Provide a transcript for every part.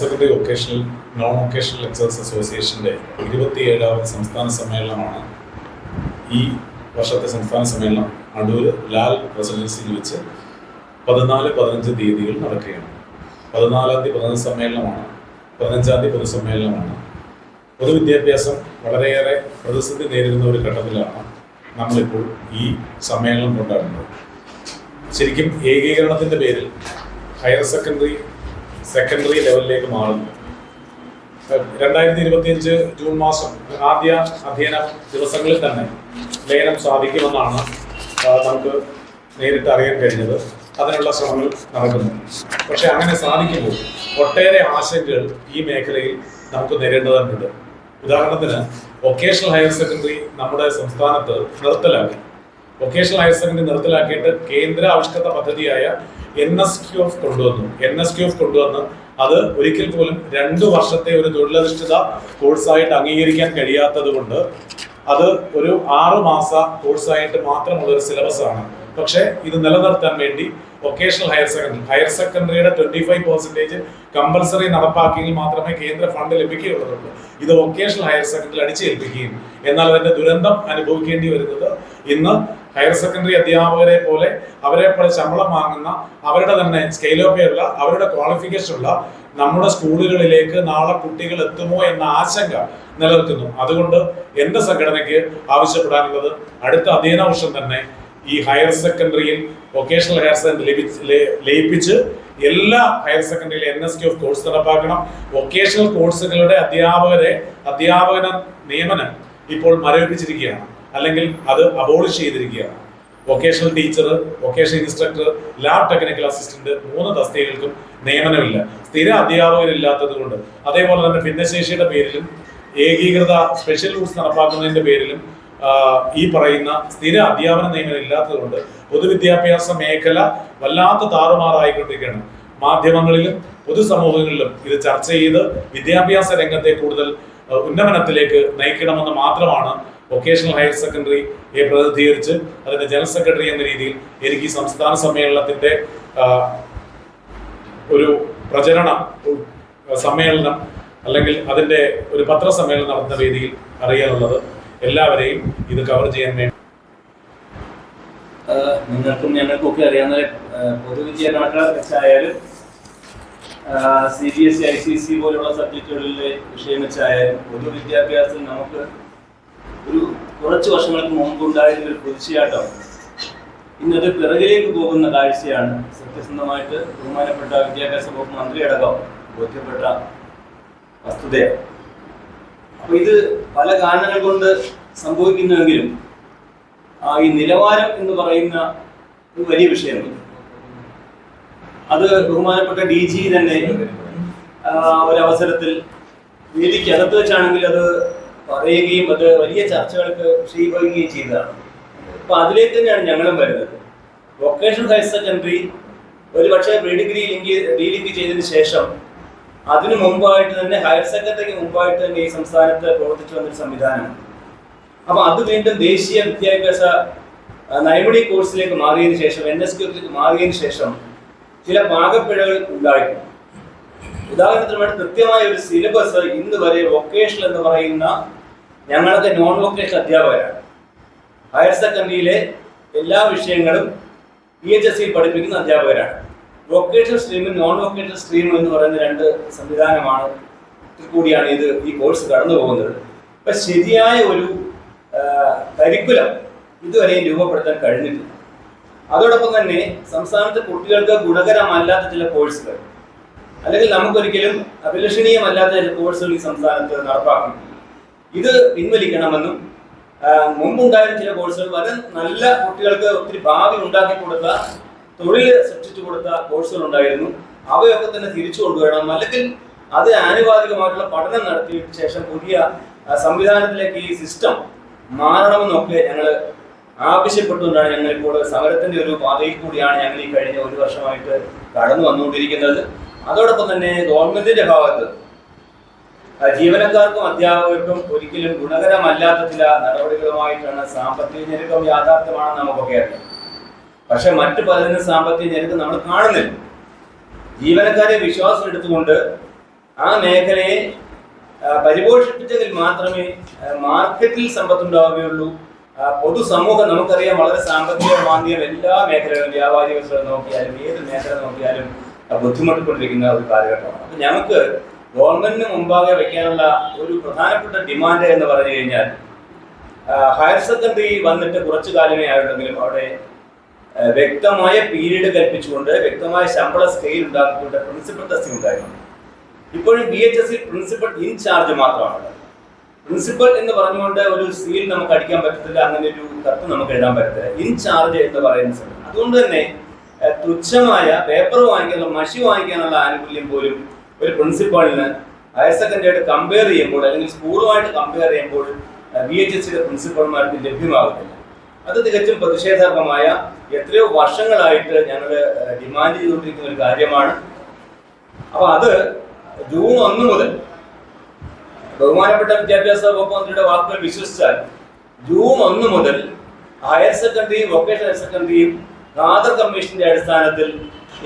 Secretary vocational non vocational lecturers അസോസിയേഷന്റെ ഇരുപത്തിയേഴാമത് സംസ്ഥാന സമ്മേളനമാണ് ഈ വർഷത്തെ സംസ്ഥാന സമ്മേളനം അടൂർ ലാൽ റെസിഡൻസിയിൽ വെച്ച് പതിനാല് പതിനഞ്ച് തീയതികൾ നടക്കുകയാണ്. പതിനാലാം തീയതി പതിനഞ്ച് സമ്മേളനമാണ്. പതിനഞ്ചാം തീയതി പൊതുസമ്മേളനമാണ്. പൊതുവിദ്യാഭ്യാസം വളരെയേറെ പ്രതിസന്ധി നേരിടുന്ന ഒരു ഘട്ടത്തിലാണ് നമ്മളിപ്പോൾ ഈ സമ്മേളനം കൊണ്ടാടുന്നത്. ശരിക്കും ഏകീകരണത്തിന്റെ പേരിൽ ഹയർ സെക്കൻഡറി സെക്കൻഡറി ലെവലിലേക്ക് മാറുന്നു. രണ്ടായിരത്തി ഇരുപത്തിയഞ്ച് ജൂൺ മാസം ആദ്യ അധ്യയന ദിവസങ്ങളിൽ തന്നെ ലയനം സാധിക്കുമെന്നാണ് നമുക്ക് നേരിട്ട് അറിയാൻ കഴിഞ്ഞത്. അതിനുള്ള ശ്രമങ്ങൾ നടക്കുന്നു. പക്ഷെ അങ്ങനെ സാധിക്കുമ്പോൾ ഒട്ടേറെ ആശങ്കകൾ ഈ മേഖലയിൽ നമുക്ക് നേരിടേണ്ടതുണ്ട്. ഉദാഹരണത്തിന് വൊക്കേഷണൽ ഹയർ സെക്കൻഡറി നമ്മുടെ സംസ്ഥാനത്ത് നിർത്തലാക്കി. വൊക്കേഷണൽ ഹയർ സെക്കൻഡറി നിർത്തലാക്കിയിട്ട് കേന്ദ്ര ആവിഷ്കൃത പദ്ധതിയായ എൻ എസ് ക്യു എഫ് കൊണ്ടുവന്നു. എൻ എസ് ക്യു എഫ് കൊണ്ടുവന്ന് അത് ഒരിക്കൽ പോലും രണ്ടു വർഷത്തെ ഒരു തൊഴിലധിഷ്ഠിത കോഴ്സായിട്ട് അംഗീകരിക്കാൻ കഴിയാത്തത് കൊണ്ട് അത് ഒരു ആറു മാസ കോഴ്സായിട്ട് മാത്രമുള്ള ഒരു സിലബസ് ആണ്. പക്ഷേ ഇത് നിലനിർത്താൻ വേണ്ടി വൊക്കേഷണൽ ഹയർ സെക്കൻഡറി ഹയർ സെക്കൻഡറിയുടെ ട്വന്റി ഫൈവ് പെർസെന്റേജ് കമ്പൽസറി നടപ്പാക്കിയെങ്കിൽ മാത്രമേ കേന്ദ്ര ഫണ്ട് ലഭിക്കുകയുള്ളൂ ഇത് വൊക്കേഷണൽ ഹയർ സെക്കൻഡറി അടിച്ചേൽപ്പിക്കുകയും എന്നാൽ അതിന്റെ ദുരന്തം അനുഭവിക്കേണ്ടി വരുന്നത് ഇന്ന് ഹയർ സെക്കൻഡറി അധ്യാപകരെ പോലെ അവരെ പോലെ ശമ്പളം വാങ്ങുന്ന അവരുടെ തന്നെ സ്കെയിലോപ്പയുള്ള അവരുടെ ക്വാളിഫിക്കേഷൻ ഉള്ള നമ്മുടെ സ്കൂളുകളിലേക്ക് നാളെ കുട്ടികൾ എത്തുമോ എന്ന ആശങ്ക നിലനിൽക്കുന്നു. അതുകൊണ്ട് എന്റെ സംഘടനയ്ക്ക് ആവശ്യപ്പെടാനുള്ളത് അടുത്ത അധ്യയന വർഷം തന്നെ ഈ ഹയർ സെക്കൻഡറിയിൽ വൊക്കേഷണൽ ഹയർ സെക്കൻഡറി ലയിപ്പിച്ച് എല്ലാ ഹയർ സെക്കൻഡറിയിലെ എൻ എസ് ക്യു കോഴ്സ് നടപ്പാക്കണം. വൊക്കേഷണൽ കോഴ്സുകളുടെ അധ്യാപകരെ അധ്യാപന നിയമനം ഇപ്പോൾ മരവിപ്പിച്ചിരിക്കുകയാണ്. അല്ലെങ്കിൽ അത് അബോളിഷ് ചെയ്തിരിക്കുകയാണ്. Vocational teacher vocational instructor lab technical assistant മൂന്ന് തസ്തികകൾക്കും നിയമനമില്ല. സ്ഥിര അധ്യാപകരില്ലാത്തത് കൊണ്ട് അതേപോലെ തന്നെ ഭിന്നശേഷിയുടെ പേരിലും ഏകീകൃത സ്പെഷ്യൽ റൂൾസ് നടപ്പാക്കുന്നതിന്റെ പേരിലും ഈ പറയുന്ന സ്ഥിര അധ്യാപന നിയമനം ഇല്ലാത്തതുകൊണ്ട് പൊതുവിദ്യാഭ്യാസ മേഖല വല്ലാത്ത താറുമാറായിക്കൊണ്ടിരിക്കുകയാണ്. മാധ്യമങ്ങളിലും പൊതുസമൂഹങ്ങളിലും ഇത് ചർച്ച ചെയ്ത് വിദ്യാഭ്യാസ രംഗത്തെ കൂടുതൽ ഉന്നമനത്തിലേക്ക് നയിക്കണമെന്ന് മാത്രമാണ് വൊക്കേഷണൽ ഹയർ സെക്കൻഡറിയെ പ്രതിനിധീകരിച്ച് അതിന്റെ ജനറൽ സെക്രട്ടറി എന്ന രീതിയിൽ എനിക്ക് ഈ സംസ്ഥാന സമ്മേളനത്തിന്റെ ഒരു പ്രചരണ സമ്മേളനം അല്ലെങ്കിൽ അതിന്റെ ഒരു പത്രസമ്മേളനം നടത്തുന്ന വേദിയിൽ അറിയാനുള്ളത് എല്ലാവരെയും ഇത് കവർ ചെയ്യാൻ വേണ്ടി. നിങ്ങൾക്കും ഞങ്ങൾക്കും ഒക്കെ അറിയാവുന്ന പൊതുവിദ്യാഭ്യാസമായാലും പൊതുവിദ്യാഭ്യാസ C B S C I C C പോലുള്ള സബ്ജക്റ്റുകളിലെ വിഷയം വെച്ചായാലും പൊതുവിദ്യാഭ്യാസത്തിൽ നമുക്ക് കുറച്ച് വർഷങ്ങൾക്ക് മുമ്പ് ഉണ്ടായിരുന്ന ഒരു കുതിച്ചുചാട്ടം. ഇന്നത് പിറകിലേക്ക് പോകുന്ന കാഴ്ചയാണ്. സത്യസന്ധമായിട്ട് ബഹുമാനപ്പെട്ട വിദ്യാഭ്യാസ വകുപ്പ് മന്ത്രിയടക്കം ബോധ്യപ്പെട്ട വസ്തുതയാണ്. അപ്പൊ ഇത് പല കാരണങ്ങൾ കൊണ്ട് സംഭവിക്കുന്നുവെങ്കിലും ആ ഈ നിലവാരം എന്ന് പറയുന്ന ഒരു വലിയ വിഷയമാണ് അത് ബഹുമാനപ്പെട്ട ഡി ജി തന്നെ ഒരവസരത്തിൽ ഒരവസരത്തിൽ വേദിക്കകത്ത് വെച്ചാണെങ്കിൽ അത് പറയുകയും അത് വലിയ ചർച്ചകൾക്ക് വിഷയീഭവിക്കുകയും ചെയ്തതാണ്. അപ്പൊ അതിലേക്ക് തന്നെയാണ് ഞങ്ങളും വരുന്നത്. വൊക്കേഷണൽ ഹയർ സെക്കൻഡറി ഒരു പക്ഷേ പ്രീ ഡിഗ്രി ലിങ്ക് ഡീലിങ്ക് ചെയ്തതിന് ശേഷം അതിനു മുമ്പായിട്ട് തന്നെ ഹയർ സെക്കൻഡറിക്ക് മുമ്പായിട്ട് തന്നെ ഈ സംസ്ഥാനത്ത് പ്രവർത്തിച്ചു വന്നൊരു സംവിധാനമാണ് അപ്പൊ അത് വീണ്ടും ദേശീയ വിദ്യാഭ്യാസ നൈപുണി കോഴ്സിലേക്ക് മാറിയതിന് ശേഷം എൻ എസ് ക്യൂലേക്ക് മാറിയതിനു ശേഷം ചില പാകപ്പിഴകൾ ഉണ്ടായിട്ടുണ്ട്. ഉദാഹരണത്തിന് വേണ്ടി കൃത്യമായ ഒരു സിലബസ് ഇന്ന് വരെ വൊക്കേഷണൽ എന്ന് പറയുന്ന ഞങ്ങളൊക്കെ നോൺ വൊക്കേഷണൽ അധ്യാപകരാണ്. ഹയർ സെക്കൻഡറിയിലെ എല്ലാ വിഷയങ്ങളും പി എച്ച് എസ് സി പഠിപ്പിക്കുന്ന അധ്യാപകരാണ്. വൊക്കേഷണൽ സ്ട്രീമും നോൺ വൊക്കേഷണൽ സ്ട്രീമും എന്ന് പറയുന്ന രണ്ട് സംവിധാനമാണ് കൂടിയാണ് ഇത് ഈ കോഴ്സ് കടന്നു പോകുന്നത്. അപ്പൊ ശരിയായ ഒരു കരിക്കുലം ഇതുവരെയും രൂപപ്പെടുത്താൻ കഴിഞ്ഞിട്ടില്ല. അതോടൊപ്പം തന്നെ സംസ്ഥാനത്തെ കുട്ടികൾക്ക് ഗുണകരമല്ലാത്ത ചില കോഴ്സുകൾ അല്ലെങ്കിൽ നമുക്കൊരിക്കലും അഭിലഷണീയമല്ലാത്ത ചില കോഴ്സുകൾ ഈ സംസ്ഥാനത്ത് നടപ്പാക്കും ഇത് പിൻവലിക്കണമെന്നും മുമ്പുണ്ടായിരുന്ന ചില കോഴ്സുകൾ വരെ നല്ല കുട്ടികൾക്ക് ഒത്തിരി ഭാവി ഉണ്ടാക്കി കൊടുത്ത തൊഴിൽ സൃഷ്ടിച്ചു കൊടുത്ത കോഴ്സുകൾ ഉണ്ടായിരുന്നു. അവയൊക്കെ തന്നെ തിരിച്ചു കൊണ്ടുവരണം. അല്ലെങ്കിൽ അത് ആനുപാതികമായിട്ടുള്ള പഠനം നടത്തിയതിനു ശേഷം പുതിയ സംവിധാനത്തിലേക്ക് ഈ സിസ്റ്റം മാറണമെന്നൊക്കെ ഞങ്ങൾ ആവശ്യപ്പെട്ടുകൊണ്ടാണ് ഞങ്ങൾ ഇപ്പോൾ സമരത്തിന്റെ ഒരു പാതയിൽ കൂടിയാണ് ഞങ്ങൾ ഈ കഴിഞ്ഞ ഒരു വർഷമായിട്ട് കടന്നു വന്നുകൊണ്ടിരിക്കുന്നത്. അതോടൊപ്പം തന്നെ ഗവൺമെന്റിന്റെ ഭാഗത്ത് ജീവനക്കാർക്കും അധ്യാപകർക്കും ഒരിക്കലും ഗുണകരമല്ലാത്ത ചില നടപടികളുമായിട്ടാണ് സാമ്പത്തിക ഞെരുക്കം യാഥാർത്ഥ്യമാണെന്ന് നമുക്കൊക്കെ അറിയാം. പക്ഷെ മറ്റു പലതിനും സാമ്പത്തിക ഞെരുക്കം നമ്മൾ കാണുന്നില്ല. ജീവനക്കാരെ വിശ്വാസം എടുത്തുകൊണ്ട് ആ മേഖലയെ പരിപോഷിപ്പിച്ചെങ്കിൽ മാത്രമേ മാർക്കറ്റിൽ സമ്പത്തുണ്ടാവുകയുള്ളൂ. പൊതുസമൂഹം നമുക്കറിയാം വളരെ സാമ്പത്തിക മാന്ദ്യം എല്ലാ മേഖലകളും വ്യാപാരി വ്യവസ്ഥകൾ നോക്കിയാലും ഏത് മേഖല നോക്കിയാലും ബുദ്ധിമുട്ടിക്കൊണ്ടിരിക്കുന്ന ഒരു കാലഘട്ടമാണ്. അപ്പൊ ഞങ്ങൾക്ക് ഗവൺമെന്റിന് മുമ്പാകെ വെക്കാനുള്ള ഒരു പ്രധാനപ്പെട്ട ഡിമാൻഡ് എന്ന് പറഞ്ഞു കഴിഞ്ഞാൽ ഹയർ സെക്കൻഡറി വന്നിട്ട് കുറച്ചു കാലമേ ആയിട്ടുണ്ടെങ്കിലും അവിടെ വ്യക്തമായ പീരീഡ് കൽപ്പിച്ചുകൊണ്ട് വ്യക്തമായ ശമ്പള സ്കെയിൽ ഉണ്ടാക്കിക്കൊണ്ട് പ്രിൻസിപ്പൽ ടെസ്റ്റിംഗ് ഉണ്ടായിരുന്നു. ഇപ്പോഴും B H S principal incharge മാത്രമാണ്. പ്രിൻസിപ്പൽ എന്ന് പറഞ്ഞുകൊണ്ട് ഒരു സീൽ നമുക്ക് അടിക്കാൻ പറ്റത്തില്ല അങ്ങനെ ഒരു കത്ത് നമുക്ക് എഴുതാൻ പറ്റത്തില്ല. ഇൻചാർജ് എന്ന് പറയുന്ന അതുകൊണ്ട് തന്നെ തുച്ഛമായ പേപ്പർ വാങ്ങിക്കാനുള്ള മഷി വാങ്ങിക്കാനുള്ള ആനുകൂല്യം പോലും ഒരു പ്രിൻസിപ്പാളിന് ഹയർ സെക്കൻഡറി ആയിട്ട് കമ്പയർ ചെയ്യുമ്പോൾ അല്ലെങ്കിൽ സ്കൂളുമായിട്ട് കമ്പയർ ചെയ്യുമ്പോൾ ബി എച്ച് എസ് സിയുടെ പ്രിൻസിപ്പൾമാർക്ക് ലഭ്യമാകുന്നില്ല അത് തികച്ചും പ്രതിഷേധാത്മമായ എത്രയോ വർഷങ്ങളായിട്ട് ഞങ്ങൾ ഡിമാൻഡ് ചെയ്തുകൊണ്ടിരിക്കുന്ന ഒരു കാര്യമാണ്. അപ്പോൾ അത് ജൂൺ ഒന്ന് മുതൽ ബഹുമാനപ്പെട്ട വിദ്യാഭ്യാസ വകുപ്പ് മന്ത്രിയുടെ വാക്കുകൾ വിശ്വസിച്ചാൽ ജൂൺ ഒന്ന് മുതൽ ഹയർ സെക്കൻഡറിയും വൊക്കേഷണൽ ഹയർ സെക്കൻഡറിയും ഖാദർ കമ്മീഷന്റെ അടിസ്ഥാനത്തിൽ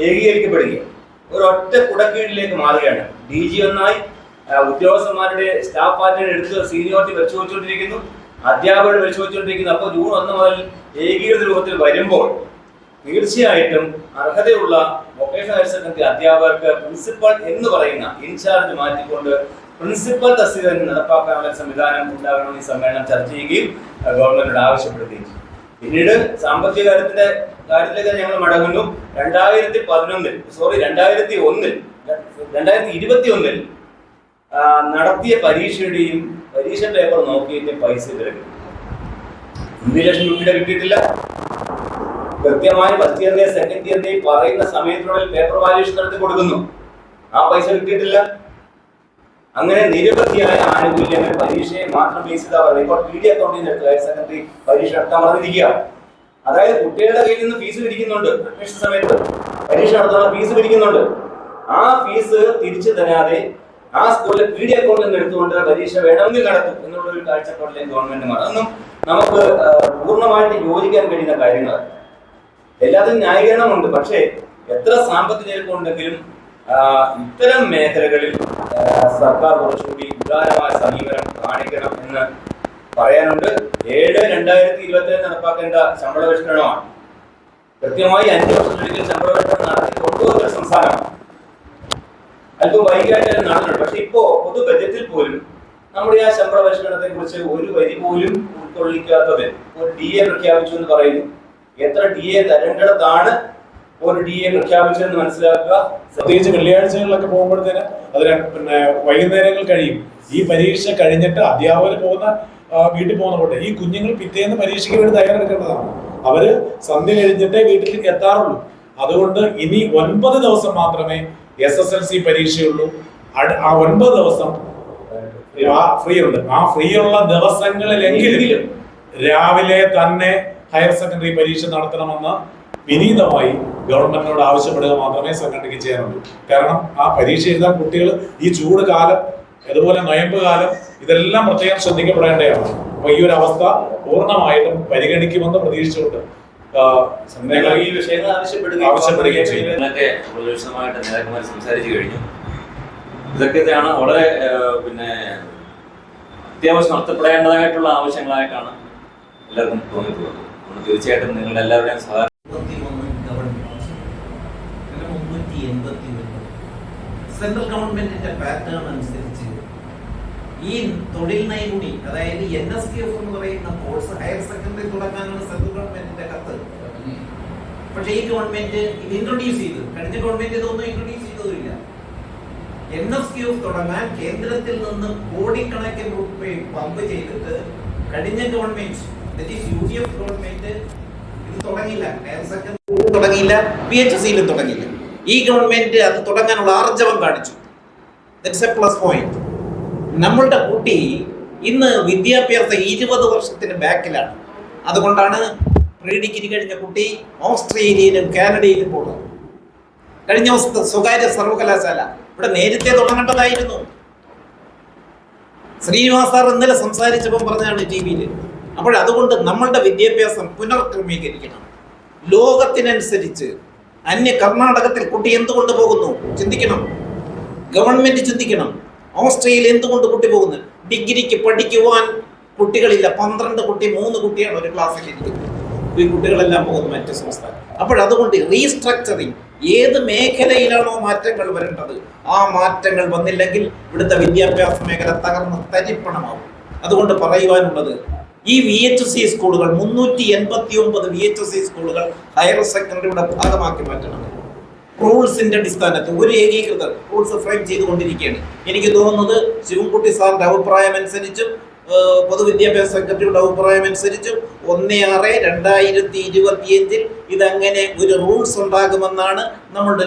ഏകീകരിക്കപ്പെടുകയും ഒരൊറ്റ കുടക്കീഴിലേക്ക് മാറുകയാണ്. ഡി ജി ഒന്നായി ഉദ്യോഗസ്ഥന്മാരുടെ സ്റ്റാഫ് പാർട്ടിയുടെ എടുത്ത് സീനിയോറിറ്റി വെച്ചു വെച്ചുകൊണ്ടിരിക്കുന്നു അധ്യാപകരുടെ വെച്ചു വെച്ചുകൊണ്ടിരിക്കുന്നു അപ്പോൾ ജൂൺ ഒന്ന് മുതൽ ഏകീകൃത രൂപത്തിൽ വരുമ്പോൾ തീർച്ചയായിട്ടും അർഹതയുള്ള വൊക്കേഷണൽ ഹയർ സെക്കൻഡറി അധ്യാപകർക്ക് പ്രിൻസിപ്പൽ എന്ന് പറയുന്ന ഇൻചാർജ് മാറ്റിക്കൊണ്ട് പ്രിൻസിപ്പൽ തസ്തിക തന്നെ നടപ്പാക്കാനുള്ള സംവിധാനം ഉണ്ടാകണമെന്ന് ഈ സമ്മേളനം ചർച്ച ചെയ്യുകയും ഗവൺമെന്റിനോട് ആവശ്യപ്പെടുകയും പിന്നീട് സാമ്പത്തിക കാര്യത്തിന്റെ കാര്യത്തിലേക്ക് ഞങ്ങൾ മടങ്ങുന്നു. രണ്ടായിരത്തി പതിനൊന്നിൽ സോറി രണ്ടായിരത്തി ഒന്നിൽ രണ്ടായിരത്തി ഇരുപത്തി ഒന്നിൽ നടത്തിയ പരീക്ഷയുടെയും പരീക്ഷ പേപ്പർ നോക്കിയതിന്റെ പൈസ കിട്ടി. അഞ്ച് ലക്ഷം രൂപയുടെ കിട്ടിയിട്ടില്ല. കൃത്യമായി ഫസ്റ്റ് ഇയറിന്റെയും സെക്കൻഡ് ഇയറിന്റെയും പറയുന്ന സമയത്തിനുള്ളിൽ പേപ്പർ വാല്യൂഷൻ നടത്തി കൊടുക്കുന്നു. ആ പൈസ കിട്ടിയിട്ടില്ല. അങ്ങനെ നിരവധിയായ ആനുകൂല്യങ്ങൾ പരീക്ഷയെ മാത്രം ബേസ് ചെയ്താൽ പറയുന്നത് ഇപ്പോൾ പി ഡി അക്കൗണ്ടിന്റെ ഹയർ സെക്കൻഡറി പരീക്ഷ നടത്താൻ പറഞ്ഞിരിക്കുക അതായത് കുട്ടികളുടെ കയ്യിൽ നിന്ന് ഫീസ് പിരിക്കുന്നുണ്ട്. അഡ്മിഷൻ സമയത്ത് പരീക്ഷ നടത്താനുള്ള ഫീസ് പിരിക്കുന്നുണ്ട്. ആ ഫീസ് തിരിച്ചു തരാതെ ആ സ്കൂളിലെ പി ഡി അക്കൗണ്ടിൽ നിന്ന് എടുത്തുകൊണ്ട് പരീക്ഷ വേണമെങ്കിൽ നടത്തും എന്നുള്ള ഒരു കാഴ്ചപ്പാടിലെ ഗവൺമെന്റ് അതൊന്നും നമുക്ക് പൂർണമായിട്ട് യോജിക്കാൻ കഴിയുന്ന കാര്യങ്ങളാണ് എല്ലാത്തിനും ന്യായീകരണമുണ്ട്. പക്ഷേ എത്ര സാമ്പത്തിക ആ, ഇത്തരം മേഖലകളിൽ സർക്കാർ കുറച്ചുകൂടി ഉദാരമായ സമീപനം കാണിക്കണം എന്ന് പറയാനുണ്ട്. ഏഴ് രണ്ടായിരത്തി ഇരുപത്തിരണ്ട് നടപ്പാക്കേണ്ട ശമ്പള പരിഷ്കരണമാണ് കൃത്യമായി അഞ്ച് വർഷത്തിലൊരിക്കൽ ശമ്പള പരിഷ്കരണം നടത്തി കൊണ്ടുപോകുന്ന സംസ്ഥാനമാണ്. അല്പം വൈകിയായിട്ട് അത് നടന്നുണ്ട് പക്ഷെ ഇപ്പോ പൊതു ബജറ്റിൽ പോലും നമ്മുടെ ആ ശമ്പള പരിഷ്കരണത്തെ കുറിച്ച് ഒരു വരി പോലും ഉൾക്കൊള്ളിക്കാത്തത് ഒരു ഡി എ പ്രഖ്യാപിച്ചു എന്ന് പറയുന്നു. എത്ര ഡി എ തരേണ്ടതാണ് ഒരു ഡി എ പ്രഖ്യാപിച്ചതെന്ന് മനസ്സിലാക്കുക? പ്രത്യേകിച്ച് വെള്ളിയാഴ്ചകളിലൊക്കെ പോകുമ്പോഴത്തേന് അതിന് പിന്നെ വൈകുന്നേരങ്ങൾ കഴിയും. ഈ പരീക്ഷ കഴിഞ്ഞിട്ട് അധ്യാപകർ പോകുന്ന വീട്ടിൽ പോകുന്ന പോട്ടെ. ഈ കുഞ്ഞുങ്ങൾ പിറ്റേന്ന് പരീക്ഷയ്ക്ക് വേണ്ടി തയ്യാറെടുക്കേണ്ടതാണ്. അവർ സന്ധ്യ കഴിഞ്ഞിട്ടേ വീട്ടിൽ എത്താറുള്ളൂ. അതുകൊണ്ട് ഇനി ഒൻപത് ദിവസം മാത്രമേ എസ് എസ് എൽ സി പരീക്ഷയുള്ളൂ. ആ ഒൻപത് ദിവസം ഫ്രീ ഉണ്ട് ആ ഫ്രീ ഉള്ള ദിവസങ്ങളിലെങ്കിലും രാവിലെ തന്നെ ഹയർ സെക്കൻഡറി പരീക്ഷ നടത്തണമെന്ന് വിനീതമായി ഗവൺമെന്റിനോട് ആവശ്യപ്പെടുക മാത്രമേ സംഘടനയ്ക്ക് ചെയ്യാനുള്ളൂ. കാരണം ആ പരീക്ഷ എഴുതാൻ കുട്ടികൾ ഈ ചൂട് കാലം അതുപോലെ നൊയമ്പ് കാലം ഇതെല്ലാം പ്രത്യേകം ശ്രദ്ധിക്കപ്പെടേണ്ടതാണ്. അപ്പൊ ഈ ഒരു അവസ്ഥ പൂർണമായിട്ടും പരിഗണിക്കുമെന്ന് പ്രതീക്ഷിച്ചുകൊണ്ട് ഈ വിഷയങ്ങൾ ആവശ്യപ്പെടുകയും ആവശ്യപ്പെടുകയും ചെയ്യും. സംസാരിച്ചു കഴിഞ്ഞു. ഇതൊക്കെയാണ് വളരെ പിന്നെ അത്യാവശ്യം നടത്തപ്പെടേണ്ടതായിട്ടുള്ള ആവശ്യങ്ങളായിട്ടാണ് എല്ലാവർക്കും തോന്നിയിട്ടുള്ളത്. അതുകൊണ്ട് തീർച്ചയായിട്ടും നിങ്ങളുടെ എല്ലാവരുടെയും സഹായം സെൻട്രൽ ഗവൺമെന്റിന്റെ പാറ്റേൺ അനുസരിച്ച് ഈ തൊഴിൽ നൈപുണി അതായത് എൻ എസ് കെ എഫ് എന്ന് പറയുന്ന കോഴ്സ് ഹയർ സെക്കൻഡറി തുടങ്ങാനാണ് സെൻട്രൽ ഗവൺമെന്റിന്റെ കത്ത്. പക്ഷെ ഈ ഗവൺമെന്റ് ഇത് ഇൻട്രൊഡ്യൂസ് ചെയ്തു. കഴിഞ്ഞ ഗവൺമെന്റ് ഇതൊന്നും ഇൻട്രൊഡ്യൂസ് ചെയ്തതുമില്ല. എൻ എസ് കെ എഫ് തുടങ്ങാൻ കേന്ദ്രത്തിൽ നിന്ന് കോടിക്കണക്കിന് രൂപ പമ്പ് ചെയ്തിട്ട് കഴിഞ്ഞ government U D F government ഇത് തുടങ്ങിയില്ല. ഹയർ സെക്കൻഡറി തുടങ്ങിയില്ല പി എച്ച് സിയിലും തുടങ്ങിയില്ല. ഈ ഗവൺമെന്റ് അത് തുടങ്ങാനുള്ള ആർജവം കാണിച്ചു. ദറ്റ്സ് എ പ്ലസ് പോയിന്റ് നമ്മളുടെ കുട്ടി ഇന്ന് വിദ്യാഭ്യാസം ഇരുപത് വർഷത്തിന് ബാക്കിലാണ്. അതുകൊണ്ടാണ് പ്രീ ഡിഗ്രി കഴിഞ്ഞ കുട്ടി ഓസ്ട്രേലിയയിലും കാനഡയിലും പോകുന്നത്. കഴിഞ്ഞ ദിവസത്തെ സ്വകാര്യ സർവകലാശാല ഇവിടെ നേരത്തെ തുടങ്ങേണ്ടതായിരുന്നു. ശ്രീനിവാസ് സാർ ഇന്നലെ സംസാരിച്ചപ്പോൾ പറഞ്ഞാണ് ടി വിയിൽ അപ്പോൾ അതുകൊണ്ട് നമ്മളുടെ വിദ്യാഭ്യാസം പുനർക്രമീകരിക്കണം. ലോകത്തിനനുസരിച്ച് അന്യ കർണാടകത്തിൽ കുട്ടി എന്തുകൊണ്ട് പോകുന്നു? ചിന്തിക്കണം. ഗവൺമെന്റ് ചിന്തിക്കണം. ഓസ്ട്രേലിയയിൽ എന്തുകൊണ്ട് കുട്ടി പോകുന്നത്? ഡിഗ്രിക്ക് പഠിക്കുവാൻ കുട്ടികളില്ല. പന്ത്രണ്ട് കുട്ടി മൂന്ന് കുട്ടിയാണ് ഒരു ക്ലാസ്സിൽ ഇരിക്കുന്നത്. ഈ കുട്ടികളെല്ലാം പോകുന്നു മറ്റ് സംസ്ഥാനം. അപ്പോൾ അതുകൊണ്ട് റീസ്ട്രക്ചറിങ് ഏത് മേഖലയിലാണോ മാറ്റങ്ങൾ വരേണ്ടത്? ആ മാറ്റങ്ങൾ വന്നില്ലെങ്കിൽ ഇവിടുത്തെ വിദ്യാഭ്യാസ മേഖല തകർന്ന് തരിപ്പണമാവും അതുകൊണ്ട് പറയുവാനുള്ളത് ഈ വി എച്ച് സി സ്കൂളുകൾ മുന്നൂറ്റി എൺപത്തി ഒമ്പത് വി എച്ച് സി സ്കൂളുകൾ ഹയർ സെക്കൻഡറിയുടെ ഭാഗമാക്കി മാറ്റണം. റൂൾസിന്റെ അടിസ്ഥാനത്തിൽ ഒരു ഏകീകൃത റൂൾസ് ഫ്രെയിം ചെയ്തുകൊണ്ടിരിക്കുകയാണ്. എനിക്ക് തോന്നുന്നത് ശിവൻകുട്ടി സാറിന്റെ അഭിപ്രായം അനുസരിച്ചും പൊതുവിദ്യാഭ്യാസ സെക്രട്ടറിയുടെ അഭിപ്രായം അനുസരിച്ചും ഒന്ന് ആറ് രണ്ടായിരത്തി ഇരുപത്തിയഞ്ചിൽ ഇതങ്ങനെ ഒരു റൂൾസ് ഉണ്ടാകുമെന്നാണ് നമ്മളുടെ